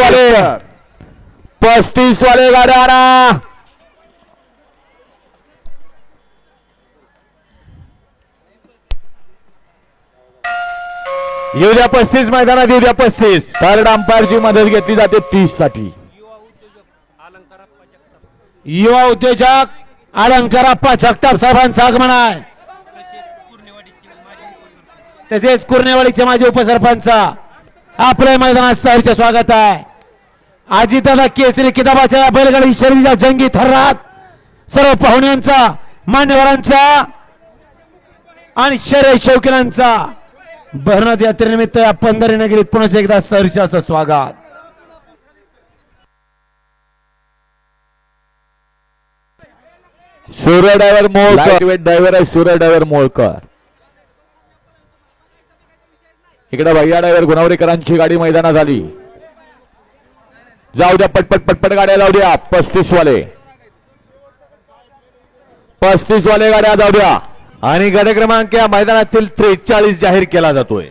वाले पस्तीस वाले गाड्या आणा. येऊ द्या पस्तीस मैदानात येऊ द्या पस्तीस. थर्ड अंपायरची मदत घेतली जाते तीससाठी युवा उद्योजक अलंकाराप्पा जगताप साहेबांचं आगमन आहे. तसेच कुर्नेवाडीचे माजी उपसरपंच आपल्या मैदानात सहर्ष स्वागत आहे. अजितदादा केसरी किताबाच्या बैलगाडी शरीराच्या जंगी थरात सर्व पाहुण्यांचा मान्यवरांचा आणि शर्यत शौकीनांचा भरनाथ यात्रेनिमित्त या पंधरी नगरीत पुन्हा एकदा सहर्ष असं स्वागत. सूर्य ड्रायव्हर मोळकर. वेट ड्रायव्हर आहे सूर्य ड्रायव्हर मोळकर. इकडे भैया ड्रायव्हर गुणवरेकरांची गाडी मैदानात आली. जाऊ द्या पटपट पटपट गाड्या जाऊ द्या. पस्तीस वाले पस्तीस वाले गाड्या जाऊ द्या. आणि गड क्रमांक या मैदानातील त्रेचाळीस जाहीर केला जातोय.